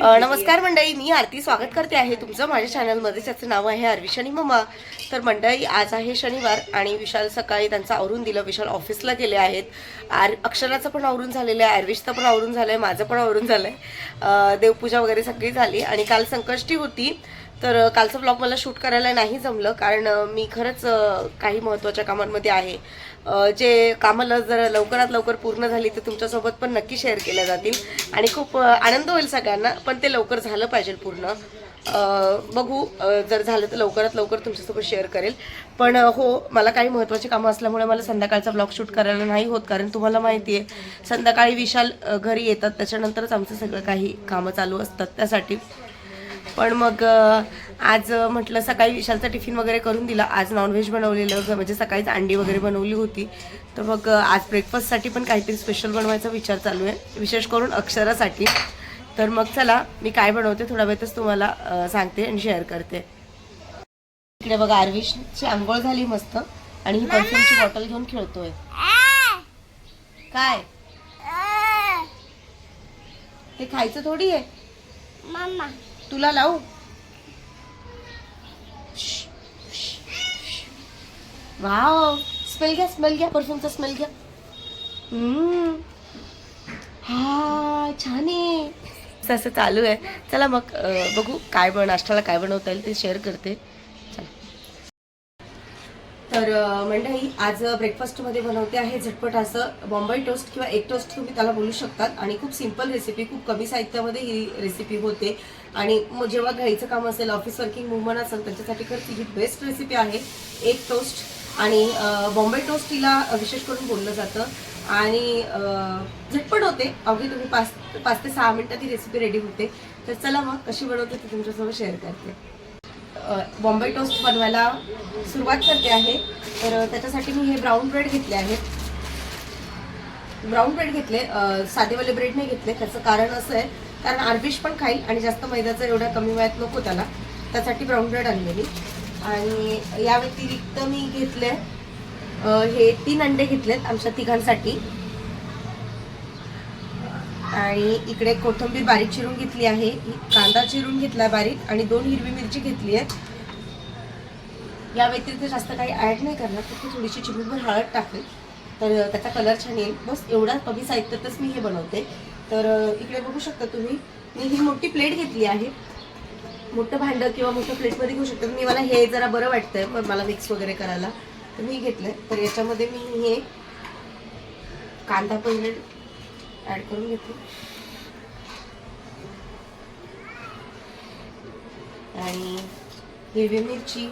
नमस्कार मंडळी मी आरती स्वागत करते आहे तुमचं माझ्या चॅनलमध्ये. ज्याचं नाव आहे अरविश मम्मा तर मंडळी आज आहे शनिवार आणि विशाल सकाळी त्यांचं आवरून दिलं. विशाल ऑफिसला गेले आहेत. आर अक्षराचं पण आवरून झालेलं आहे अरविशचं पण आवरून झालं आहे माझं पण आवरून झालं आहे देवपूजा वगैरे सगळी झाली आणि काल संकष्टी होती. तर कालचा कालचं ब्लॉग मला शूट करायला नाही जमलं कारण मी खरंच काही महत्त्वाच्या कामांमध्ये आहे. जे कामं ल- जर लवकरात लवकर पूर्ण झाली तर तुमच्यासोबत पण नक्की शेअर केल्या जातील. आणि खूप आनंद होईल सगळ्यांना पण ते लवकर झालं पाहिजे पूर्ण. बघू जर झालं तर लवकरात लवकर तुमच्यासोबत शेअर करेल. पण हो मला काही महत्त्वाची कामं असल्यामुळे मला संध्याकाळचा ब्लॉग शूट करायला नाही होत कारण तुम्हाला माहिती आहे संध्याकाळी विशाल घरी येतात. त्याच्यानंतरच आमचं सगळं काही कामं चालू असतात त्यासाठी. पण मग आज म्हटलं सकाळी विशालचा टिफिन वगैरे करून दिला. आज नॉनव्हेज बनवलेलं म्हणजे सकाळीच अंडी वगैरे बनवली होती. तर मग आज ब्रेकफास्टसाठी पण काहीतरी स्पेशल बनवायचा विचार चालू आहे. विशेष करून अक्षरासाठी. तर मग चला मी काय बनवते थोड्या वेळातच तुम्हाला सांगते आणि शेअर करते. इकडे बघा आरविशची आंघोळ झाली मस्त. आणि ही परफ्यूमची बॉटल घेऊन खेळतोय. काय? ते खायचं थोडी आहे? तुला लावू? वाव. स्मेल घ्या स्मेल घ्या परफ्यूमचा स्मेल घ्या. हा छान आहे. असं चालू आहे. चला मग बघू काय बन नाश्त्याला काय बनवता येईल ते शेअर करते. चला. तर मंडळी आज ब्रेकफास्टमध्ये बनवते आहे झटपट असं बॉम्बई टोस्ट किंवा एग टोस्ट तुम्ही त्याला बोलू शकतात. आणि खूप सिंपल रेसिपी खूप कमी साहित्यामध्ये ही रेसिपी होते. आणि मग जेव्हा घ्यायचं काम असेल ऑफिस वर्किंग वुमन असेल त्यांच्यासाठी खरंच ही बेस्ट रेसिपी आहे. एग टोस्ट आणि बॉम्बे टोस्ट तिला विशेष करून बोललं जातं. आणि झटपट होते. अगदी तुम्ही पाच पाच ते सहा मिनिटात ही रेसिपी रेडी होते. तर चला मग कशी बनवते ती तुमच्यासोबत शेअर करते. बॉम्बे टोस्ट बनवायला सुरुवात करते आहे. तर त्याच्यासाठी मी हे ब्राऊन ब्रेड घेतले आहेत ब्राऊन ब्रेड घेतले साधेवाले ब्रेड नाही घेतले. त्याचं कारण असं आहे कारण आरबिश पण खाईल आणि जास्त मैद्याचं एवढ्या कमी वयात नको त्याला. त्यासाठी ब्राऊन ब्रेड आणलेली. आणि या व्यतिरिक्त मी घेतले हे तीन अंडे घेतलेत आमच्या तिघांसाठी. आणि इकडे कोथिंबीर बारीक चिरून घेतली आहे. कांदा चिरून घेतला बारीक आणि दोन हिरवी मिरची घेतली आहे या व्यतिरिक्त जास्त काही ॲड नाही करणार फक्त थोडीशी चिमूटभर हळद टाकेल. तर त्याचा कलर छान येईल. बस एवढा कमी साहित्यातच मी हे बनवते. तर इकडे बघू शकता तुम्ही मी ही मोठी प्लेट घेतली आहे. मोठं भांडं किंवा मोठं प्लेटमध्ये घेऊ शकतो. मी मला हे जरा बरं वाटतंय. पण मला मिक्स वगैरे करायला. तर मी घेतलंय. तर याच्यामध्ये मी हे कांदा पहिले ॲड करून घेते. आणि हिरवी मिरची.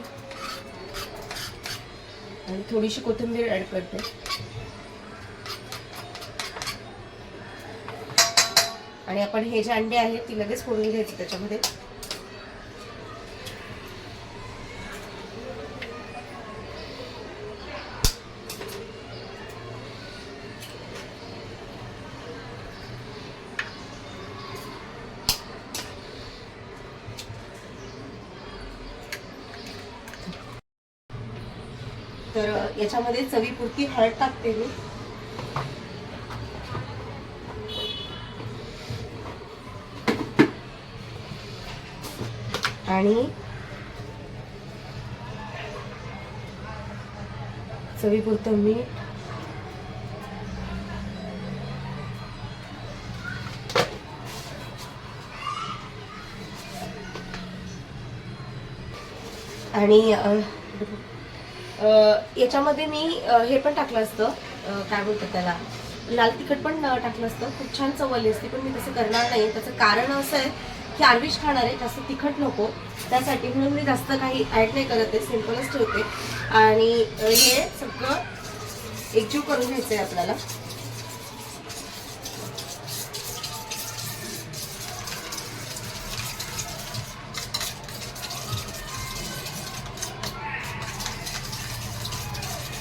आणि थोडीशी कोथिंबीर ॲड करते. आणि आपण हे जे अंडे आहेत ती लगेच फोडून घ्यायची त्याच्यामध्ये. तर याच्यामध्ये चवीपुरती हळद टाकते मी. आणि चवीपुरतं मीठ. आणि याच्यामध्ये मी हे पण टाकलं असतं. काय बोलतात त्याला? लाल तिखट पण टाकलं असतं. खूप छान चव आली असती पण मी तसं करणार नाही. त्याचं कारण असं आहे की आरविश खाणार आहे जास्त तिखट नको. त्यासाठी म्हणून मी जास्त काही ॲड नाही करत आहे सिम्पलच ठेवते. आणि हे सगळं एकजीव करून घ्यायचं आहे आपल्याला.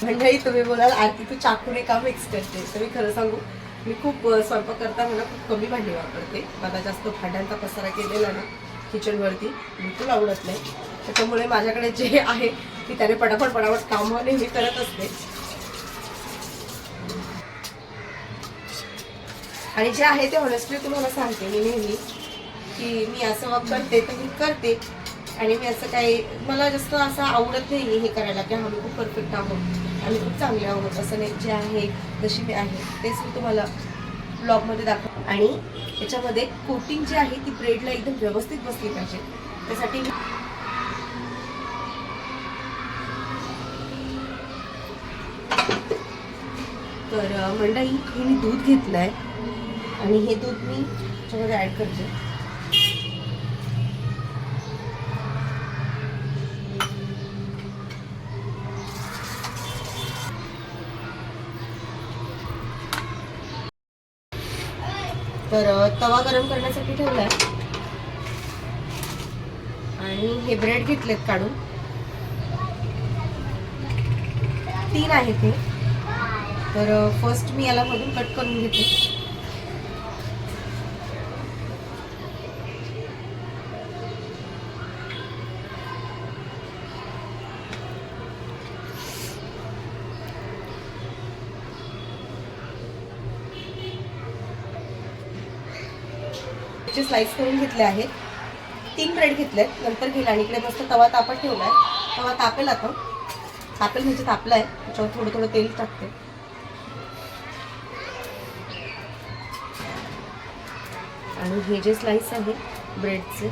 मंडळी तुम्ही बोलाल आरती तू चाकूने का मिक्स करते तर मी खरं सांगू मी खूप स्वयंपाक स्वयंपाक करताना खूप कमी भांडी वापरते. मला जास्त भांड्यांचा पसारा केलेला ना किचनवरती बिलकुल आवडत नाही. त्याच्यामुळे माझ्याकडे जे आहे की त्याने पटापट पटापट कामं नेहमी करत असते. आणि जे आहे ते ऑनेस्टली तुम्हाला सांगते मी नेहमी की मी असं वापरते करते तर मी करते. आणि मी असं काही मला जास्त असं आवडत नाही हे करायला की आम्ही खूप परफेक्ट आहोत आम्ही खूप चांगले आहोत असं नाही जे आहे जशी मी आहे तेच मी तुम्हाला ब्लॉगमध्ये दाखव आणि याच्यामध्ये कोटिंग जी आहे ती ब्रेडला एकदम व्यवस्थित बसली पाहिजे. त्यासाठी मी तर अ, मंडळी हे मी दूध घेतलं आहे आणि हे दूध मी त्याच्यामध्ये ॲड करते. तर तवा गरम करण्यासाठी ठेवला आहे आणि हे ब्रेड घेतलेत काढून. तीन आहे ते तर फर्स्ट मी याला मधून कट करून घेते. स्लाइस करून घेतले आहेत. तीन ब्रेड घेतले आहेत नंतर घेईल. आणि इकडे मस्त तवा तापत आहे तवा तापेल आता. तापेल म्हणजे तापलाय. त्याच्यावर थोडं थोडं तेल टाकते. आणि हे जे स्लाइस आहे ब्रेडचे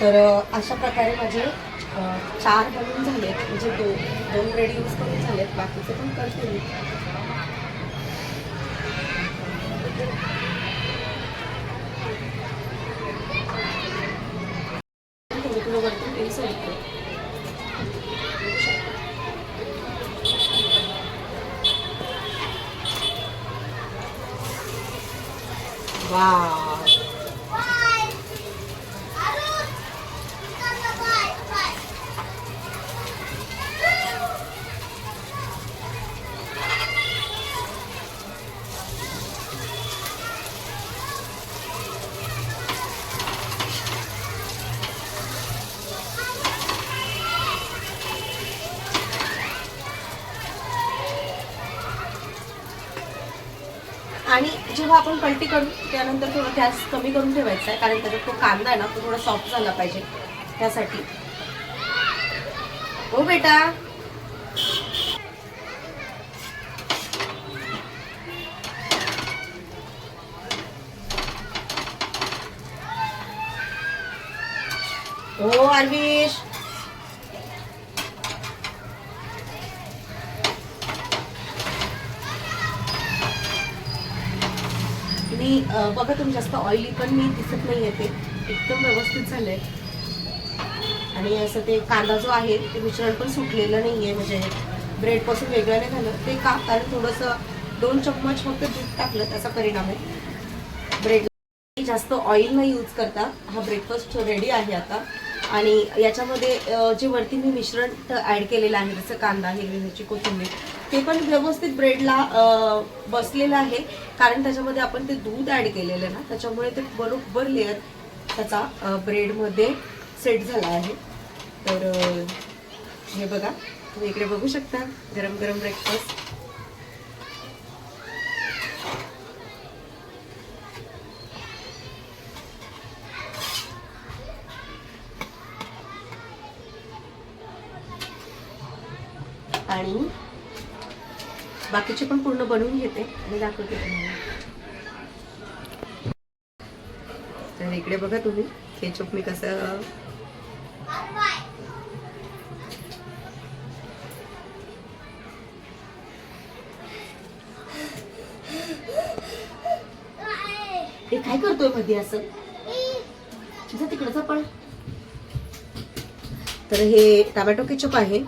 तर अशा प्रकारे माझे चार बनून झालेत. म्हणजे दो दोन रेडी यूज करून झालेत. बाकीचे पण करते मी. Wow. आणि जेव्हा आपण पलटी करू त्यानंतर थोडं गॅस कमी करून ठेवायचा आहे कारण त्याच्यात तो कांदा आहे ना तो थोडा सॉफ्ट झाला पाहिजे त्यासाठी. हो बेटा. हो अरविश मी बघा तुम्ही जास्त ऑइली पण मी दिसत नाही ते. एकदम व्यवस्थित झालंय. आणि असं ते कांदा जो आहे ते मिश्रण पण सुटलेलं नाही आहे म्हणजे ब्रेडपासून वेगळं नाही झालं. ते का? कारण थोडंसं दोन चम्मच फक्त दूध टाकलं त्याचा परिणाम आहे. ब्रेड जास्त ऑइल नाही यूज करता. हा ब्रेकफास्ट रेडी आहे आता. आणि याच्यामध्ये जे वरती मी मिश्रण ॲड केलेलं आहे जसं कांदा हिरवी मिरची कोथिंबीर ते पण व्यवस्थित ब्रेडला बसलेलं आहे. कारण त्याच्यामध्ये आपण ते दूध ॲड केलेलं ना. त्याच्यामुळे ते बरोबर लेअर त्याचा ब्रेडमध्ये सेट झाला आहे. तर हे बघा. तुम्ही इकडे बघू शकता. गरम गरम ब्रेकफास्ट बाकीचे पण पूर्ण बनवून घेते. आणि दाखवते तुम्हाला. तर इकडे बघा तुम्ही केचप मी कसं हे काय करतोयमध्ये असं? जा तिकडचा पण. तर हे टोमॅटो केचप आहे.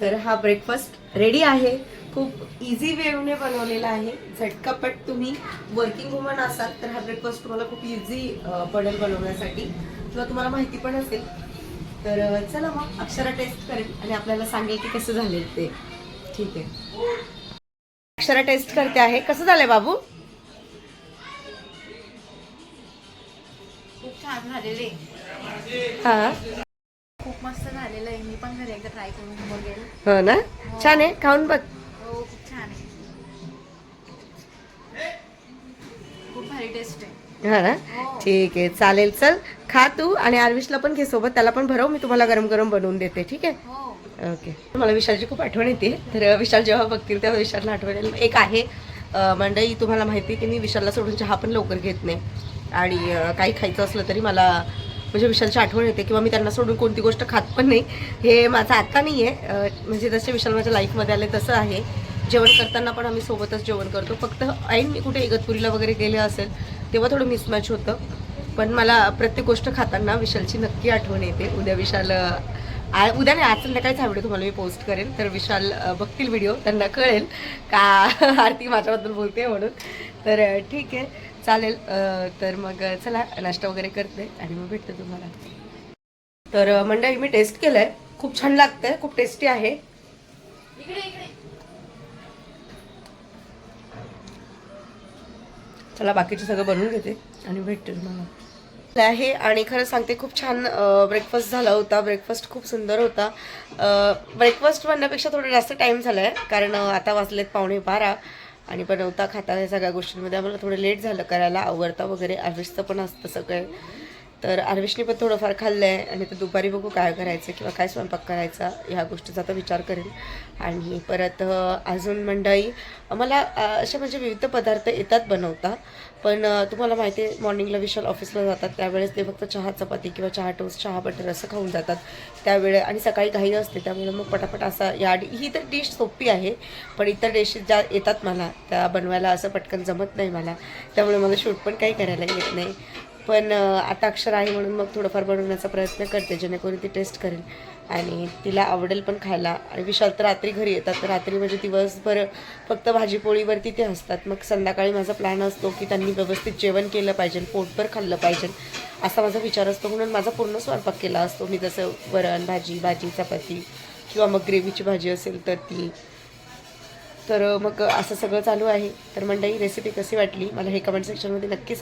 तर हा ब्रेकफास्ट रेडी आहे. खूप इझी वेवने बनवलेला आहे. झटकापट तुम्ही वर्किंग वुमन असाल तर हा ब्रेकफास्ट तुम्हाला खूप इझी पडेल बनवण्यासाठी किंवा तुम्हाला माहिती पण असेल. तर चला मग अक्षरा टेस्ट करेल आणि आपल्याला सांगेल की कसं झालेल ते. ठीक आहे. अक्षरा टेस्ट करते आहे. कसं झालंय बाबू? खूप छान झालेले. हा. खूप मस्त झालेलं आहे. मी पण घरी एकदा ट्राय करून बघेल. हो ना? छान आहे. खाऊन बघ. हो खूप छान आहे. खूप भारी टेस्ट आहे. हा ना? हो. ठीक आहे. चालेल चल. खा तू आणि आरविशला पण घे सोबत. त्याला पण भरव. मी तुम्हाला गरम गरम बनवून देते. ठीक आहे? हो. ओके. मला विशालची खूप आठवण येते. तर विशाल जेव्हा बघतील तेव्हा विशालला आठवण एक आहे मंडळी तुम्हाला माहिती आहे की मी विशालला सोडून चहा पण लवकर घेत नाही. आणि काही खायचं असलं तरी मला म्हणजे विशालची आठवण येते किंवा मी त्यांना सोडून कोणती गोष्ट खात पण नाही. हे माझं आता नाही आहे. म्हणजे जसे विशाल माझ्या लाईफमध्ये आले तसं आहे. जेवण करताना पण आम्ही सोबतच जेवण करतो. फक्त ऐन मी कुठे इगतपुरीला वगैरे गेले असेल तेव्हा थोडं मिसमॅच होतं. पण मला प्रत्येक गोष्ट खाताना विशालची नक्की आठवण येते. उद्या विशाल आ- उद्या नाही आज संध्याकाळीच हा व्हिडिओ तुम्हाला मी पोस्ट करेन. तर विशाल बघतील व्हिडिओ त्यांना कळेल का आरती माझ्याबद्दल बोलते म्हणून. तर ठीक आहे. चालेल तर मग चला नाश्ता वगैरे करते आणि मग भेटते तुम्हाला. तर मंडळी मी टेस्ट केलंय. खूप छान लागतंय खूप टेस्टी आहे. चला बाकीचं सगळं बनवून घेते आणि भेटते तुम्हाला. आहे आणि खरं सांगते खूप छान ब्रेकफास्ट झाला होता. ब्रेकफास्ट खूप सुंदर होता. ब्रेकफास्ट म्हणण्यापेक्षा थोडा जास्त टाईम झाला आहे कारण आता वाजलेत पावणे बारा. आणि बनवता खाता या सगळ्या गोष्टींमध्ये. आम्हाला थोडं लेट झालं करायला. आवडता वगैरे आर्विशचं पण असतं सगळं. तर आर्विशने पण थोडंफार खाल्लं आहे आणि तर दुपारी बघू काय करायचं किंवा काय स्वयंपाक करायचा ह्या गोष्टीचा आता विचार करेन. आणि परत अजून मंडळी मला असे म्हणजे विविध पदार्थ येतात बनवता पण तुम्हाला माहिती आहे मॉर्निंगला विशाल ऑफिसला जातात त्यावेळेस ते फक्त चहा चपाती किंवा चहा टोस्ट चहा बटर असं खाऊन जातात. त्यावेळे आणि सकाळी घाई असते त्यामुळे मग पटापट असा या ही तर डिश सोपी आहे पण इतर डिशेस ज्या येतात मला त्या बनवायला असं पटकन जमत नाही मला. त्यामुळे मला शूट पण काही करायला येत नाही. पण आता अक्षर आहे म्हणून मग थोडंफार बनवण्याचा प्रयत्न करते जेणेकरून ती टेस्ट करेल. आणि तिला आवडेल पण खायला. आणि विशाल तर रात्री घरी येतात. तर रात्री म्हणजे दिवसभर फक्त भाजीपोळीवरती ते असतात मग संध्याकाळी माझा प्लॅन असतो की त्यांनी व्यवस्थित जेवण केलं पाहिजे पोटभर खाल्लं पाहिजे. असा माझा विचार असतो. म्हणून माझा पूर्ण स्वयंपाक केला असतो. मी जसं वरण भाजी भाजी चपाती किंवा मग ग्रेव्हीची भाजी असेल तर ती. तर मग असं सगळं चालू आहे. तर मंडळी रेसिपी कशी वाटली? मला हे कमेंट सेक्शनमध्ये नक्कीच